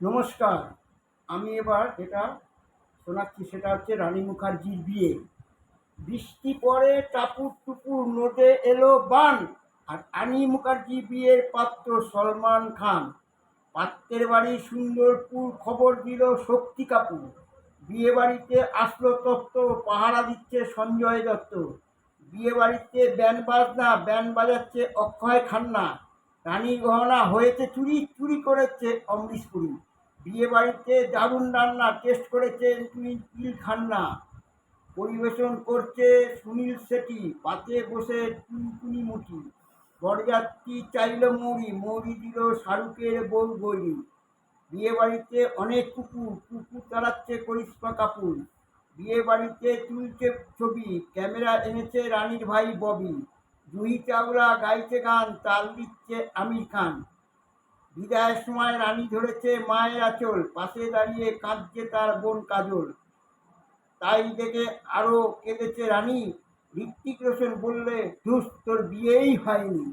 নমস্কার, আমি এবার যেটা শোনাচ্ছি সেটা হচ্ছে রানী মুখার্জির বিয়ে। বৃষ্টি পরে টাপুর টুপুর নদে এলো বান, আর রানী মুখার্জি বিয়ের পাত্র সলমান খান। পাত্রের বাড়ি সুন্দরপুর খবর দিল শক্তি কাপুর। বিয়ে বাড়িতে আসলো তত্ত্ব, পাহারা দিচ্ছে সঞ্জয় দত্ত। বিয়ে বাড়িতে ব্যান্ড বাজনা, ব্যান্ড বাজাচ্ছে অক্ষয় খান্না। রানী গহনা হয়েছে চুরি চুরি করেছে অমরিশ পুরী। বিয়ে বাড়িতে দারুণ রান্না টেস্ট করেছেন টুইঙ্কিল খান্না। পরিবেশন করছে সুনীল শেঠি, পাতে বসে টুনটুনি মুটি বরযাত্রী চাইল মৌরি মৌরি দিল শাহরুখের বউ গৌরী বিয়ে বাড়িতে অনেক কুকুর কুকুর চালাচ্ছে করিশ্মা কাপুর। বিয়ে বাড়িতে তুলছে ছবি, ক্যামেরা এনেছে রানীর ভাই ববি। জুহি চাওলা গাইছে গান, তাল দিচ্ছে আমির খান। বিদায়ের সময় রানী ধরেছে মায়ের আচল, পাশে দাঁড়িয়ে কাঁদছে তার বোন কাজল। তাই দেখে আরও কেঁদেছে রানী। ঋত্বিক রোশন বললে, ধুস, তোর বিয়েই হয়নি।